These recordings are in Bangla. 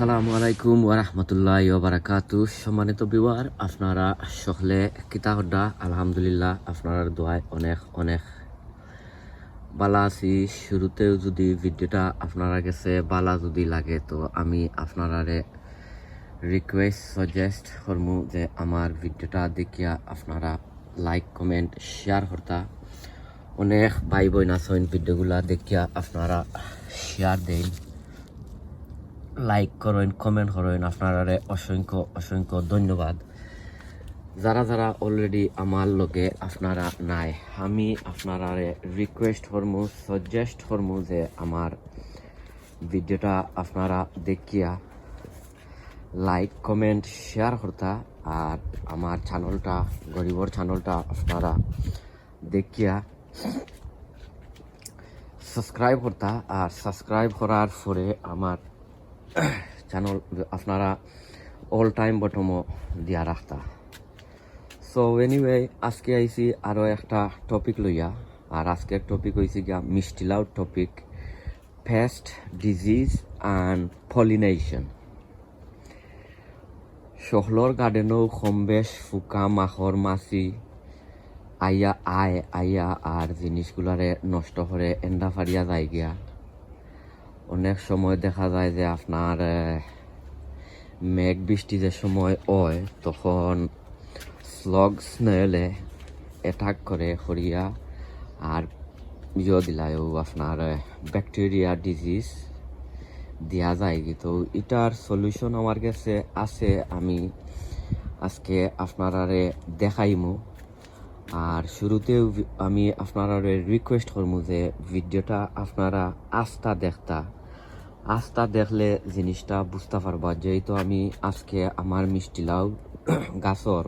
আসসালামু আলাইকুম ওরহমতুল্লাহ বারাকাতু সম্মানিত বিওয়ার আপনারা সকলে কিতা হড্ডা আলহামদুলিল্লাহ, আপনার দোয়ায় অনেক অনেক বালা আছি। শুরুতেও যদি ভিডিওটা আপনারা কাছে বালা যদি লাগে, তো আমি আপনারারে রিকোয়েস্ট সাজেস্ট করমু যে আমার ভিডিওটা দেখিয়া আপনারা লাইক কমেন্ট শেয়ার করতা। অনেক ভাই বোন আছেন ভিডিওগুলা দেখিয়া আপনারা শেয়ার দেন। লাইক করেন কমেন্ট করেন। আপনারা অসংখ্য অসংখ্য ধন্যবাদ। যারা যারা অলরেডি আমার লগে আপনারা নাই, আমি আপনারা রিকোয়েস্ট করমু সাজেস্ট করমু যে আমার ভিডিওটা আপনারা দেখিয়া লাইক কমেন্ট শেয়ার করতা, আর আমার চ্যানেলটা গরিবর চ্যানেলটা আপনারা দেখিয়া সাবস্ক্রাইব করতা, আর সাবস্ক্রাইব করার পরে আমার চ্যানেল আপনারা অল টাইম বটমও দিয়া রাখতা। সো এনিওয়ে আজকে আইছি আরও একটা টপিক লইয়া। আর আজকের টপিক হয়েছে গিয়া মিষ্টি লাউ topic pest disease and pollination শহলর গার্ডেনও কম ফুকা মাখর মাছি আইয়া আয় আইয়া আর জিনিসগুলারে নষ্ট করে এন্ডা ফারিয়া যায় গিয়া। অনেক সময় দেখা যায় যে আপনার মেঘ বৃষ্টি যে সময় হয়, তখন স্লগ স্নেলে অ্যাটাক করে হরিয়া আর ইয়ে দিলায়ও আপনার ব্যাকটেরিয়া ডিজিজ দেওয়া যায়। তো এটার সলিউশন আমার কাছে আছে, আমি আজকে আপনারারে দেখাইমু। আর শুরুতেও আমি আপনারা রিকোয়েস্ট করব যে ভিডিওটা আপনারা আস্থা দেখতা। আস্থা দেখলে জিনিসটা বুঝতে পারবা, যেহেতু আমি আজকে আমার মিষ্টি লাউ গাছর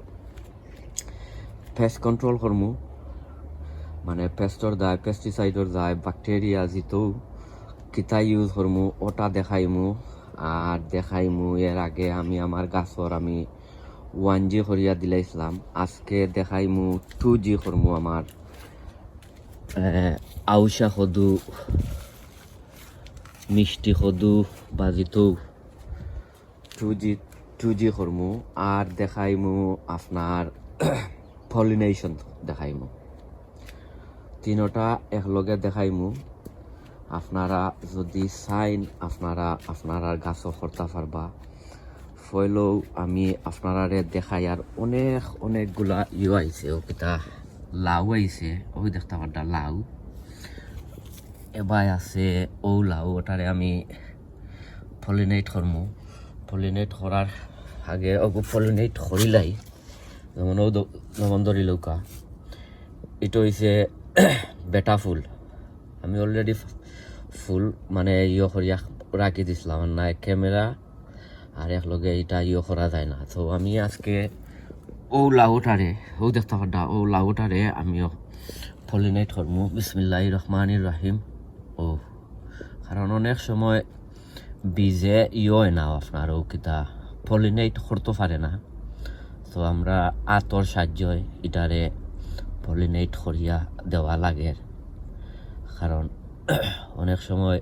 পেস্ট কন্ট্রোল করমু। মানে পেস্টর দায় পেস্টিসাইডর দায় ব্যাকটেরিয়া যেহেতু কিতা ইউজ করমু, ওটা দেখাইমু। আর দেখাইমু, এর আগে আমি আমার গাছর আমি ওয়ান জি করিয়া দিলাইছিলাম। আজকে দেখাইমু টু জি করমু আমার আউশা সদু মিষ্টি সদু বাজিতো টু জি টু জি করমু আর দেখাইমু আপনার পলিনেশন দেখাইমু। তিনোটা একলগে দেখাইমু। আপনারা যদি চাইন আপনারা আপনারা গাছও করতে পারবা ফইলেও আমি আপনারারে দেখাই আর অনেক, অনেকগুলা ইয়ে আইছে ও কিতা লাউ আইছে ওই দেখতে পারটা লাউ। এবার আছে ও লাউ ওটারে আমি পলিনেট করমু পলিনেট করার আগে ওগো পলিনেট করিলাই যেমন ও যেমন ধরি লৌকা। এটা হইছে বেটা ফুল। আমি অলরেডি ফুল মানে ইয়ে করিয়া রাখি দিছিলাম আর নাই ক্যামেরা আর একলগে এটা ইয়ে করা যায় না। তো আমি আজকে ও লাউটারে ও দেখতে পারডা ও লাউটারে আমিও পলিনেট করমু বিসমিল্লাহ রহমানির রাহিম ও কারণ অনেক সময় বীজে ইয়ে না আপনার ও কিতা পলিনেট করতে পারে না। তো আমরা আতর সাহায্য এটারে পলিনেট করিয়া দেওয়া লাগে। কারণ অনেক সময়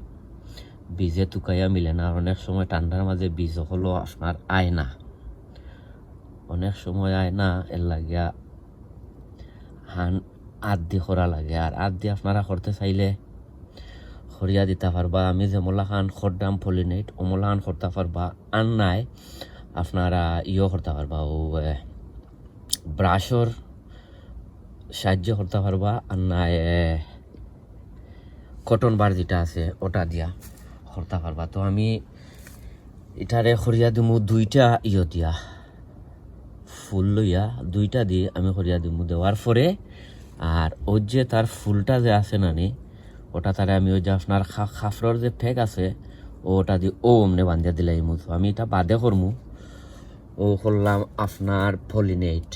বীজে তুকাইয়া মিলে না, অনেক সময় ঠান্ডার মাঝে বীজ হলো আপনার আয় না। অনেক সময় আয় না এর লাগিয়া হান আদি করা লাগে। আর আদি আপনারা করতে চাইলে খরিয়া দিতে পারবা আমি যে মোলাখান খরদাম পলিনেট, ও মোলাখান করতে পারবা আর নাই, আপনারা ইয়ে করতে পারবা ও ব্রাশর সাহায্য করতে পারবা আর নাই কটন বার যেটা আছে, ওটা দিয়া করতে পারবা তো আমি এটারে খরিয়া দিমু দুইটা ইয়ে দিয়া, ফুল লইয়া দুইটা দিয়ে আমি খরিয়া দিমু দেওয়ার পরে আর ওর যে তার ফুলটা যে আছে নানি ওটা তারে আমি ওই যে আপনার খাফরর যে ফেক আছে, ওটা দিয়ে ও অমনে বান্ধিয়া দিলাই মু তো আমি এটা বাদে করমু। ও করলাম আপনার পলিনেট।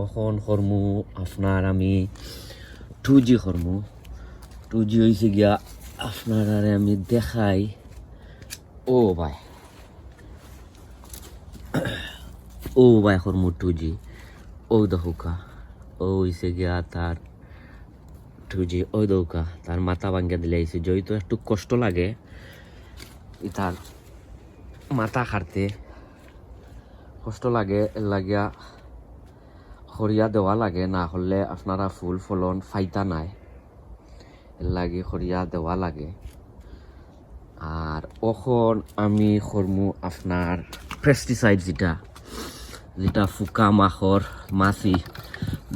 ওখন করমু আপনার আমি টু জি করমু। টু জি হয়েছে গিয়া আপনার আরে আমি দেখাই। ও ভাই। ও ভাই করমু টু জি। ও দেখুকা ও হয়েছে গিয়া তার টু জি ওই দৌকা, তার মাথা ভাঙ্গা দিলে আইছে। যেহেতু একটু কষ্ট লাগে তার মাথা খাটতে কষ্ট লাগে, লাগিয়া খরিয়া দেওয়া লাগে। না হলে আপনারা ফুল ফলন ফাইতা নাই। লাগে খরিয়া দেওয়া লাগে। আর ওখন আমি করমু আপনার পেস্টিসাইড যেটা যেটা ফুকা মাখর মাছি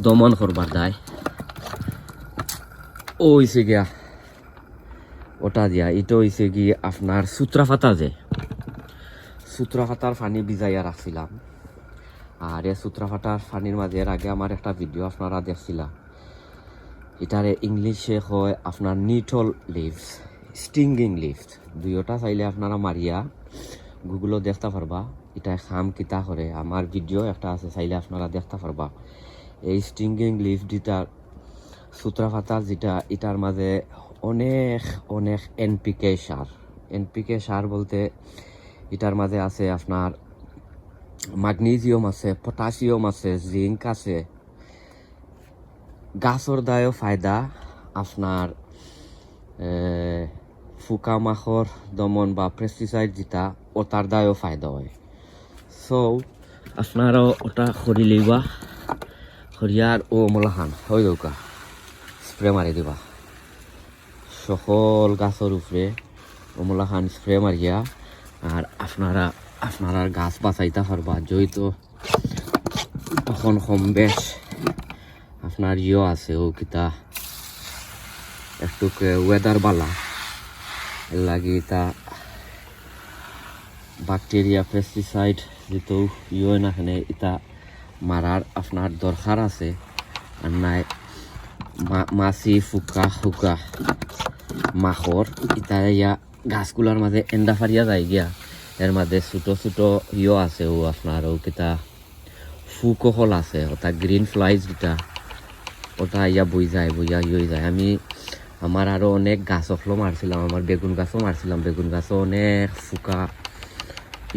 দমন করবার দায়। ও হইছে গিয়া। ওটা দিয়া এটা হইছে কি আপনার সুত্রা ফাতা যে। সুত্রা ফাতার পানি ভিজাইয়া রাখছিলাম আর এই সুত্রা ফাটার পানির মাঝে এর আগে আমার একটা ভিডিও আপনারা দেখছিলাম এটারে ইংলিশে হয় আপনার নিটল লিভস স্টিঙ্গিং লিভস। দুইটা চাইলে আপনারা মারিয়া গুগলও দেখতে পারবা। এটা খাম কিতা করে, আমার ভিডিও একটা আছে, চাইলে আপনারা দেখতে পারবা। এই স্টিঙ্গিং লিভ যেটা সুত্রা ফাতার যেটা, এটার মাঝে অনেক অনেক এনপিকে সার। এনপিকে সার বলতে এটার মাঝে আছে আপনার মাগনেসিয়াম আছে, পটাশিয়াম আছে জিঙ্ক আছে। গাছর দায়ও ফায়দা, আপনার ফুকা মাখর দমন বা পেস্টিসাইড যেটা ওটার দায়ও ফায়দা হয়। সো আপনারও ওটা খরি লইবা খরিয়ার ও মলাহান হয়ে দৌকা স্প্রে মারি দিবা। সকল গাছের উপরে ওমলাখান স্প্রে মারিয়া আর আপনারা আপনারা গাছ বাঁচাইতে পারবা। যেহেতু তখন কম বেশ, আপনার ইয়ে আছে ও কিতা। একটু ওয়েদার বালা। লাগে তা ব্যাকটেরিয়া পেস্টিসাইড যেহেতু ইয়ে না এখানে এটা মারার আপনার দরকার আছে। আর নাই মাছি, ফুকা ফুকা মাখর ইতা ইয়া গাছগুলার মাঝে এন্দা ফারিয়া যায় গিয়া। এর মাঝে ছোটো ছোটো ইয়ে আছে ও আপনার ও কিতা ফুকহল আছে, ওটা গ্রিন ফ্লাইজ যেটা ওটা ইয়া বই যায় বইয়া ইয়ে যায়। আমি আমার আরও অনেক গাছ অখলো মারছিলাম আমার বেগুন গাছও মারছিলাম বেগুন গাছও অনেক ফুকা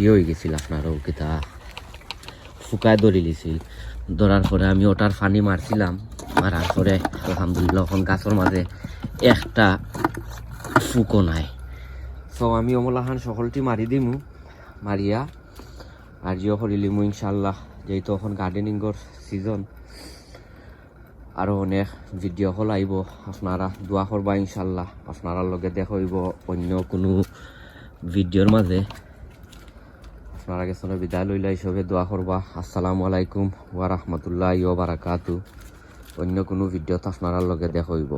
ইয়ে হয়ে গেছিল আপনার ও কিতা ফুকায় ধরে লিছিল ধরার পরে আমি ওটার ফানি মারছিলাম। মারার পরে আলহামদুলিল্লাহ এখন গাছের মাঝে একটা ফুকো নাই। সো আমি অমলাহান সকলটি মারি দিমু মারিয়া আর জিও করিলিমু ইনশাল্লাহ যেহেতু এখন গার্ডেনিংর সিজন আরও অনেক ভিডিও হল আইব আপনারা দোয়া করবা ইনশাল্লাহ আপনারা লগে দেখব অন্য কোনো ভিডিওর মাঝে আপনারা গেছনে বিদায় লইলা হিসাবে দোয়া করবা। আসসালামু আলাইকুম ওয়া রাহমাতুল্লাহি ওয়া বারাকাতু অন্য কোনো ভিডিওতে আপনারা লগে দেখব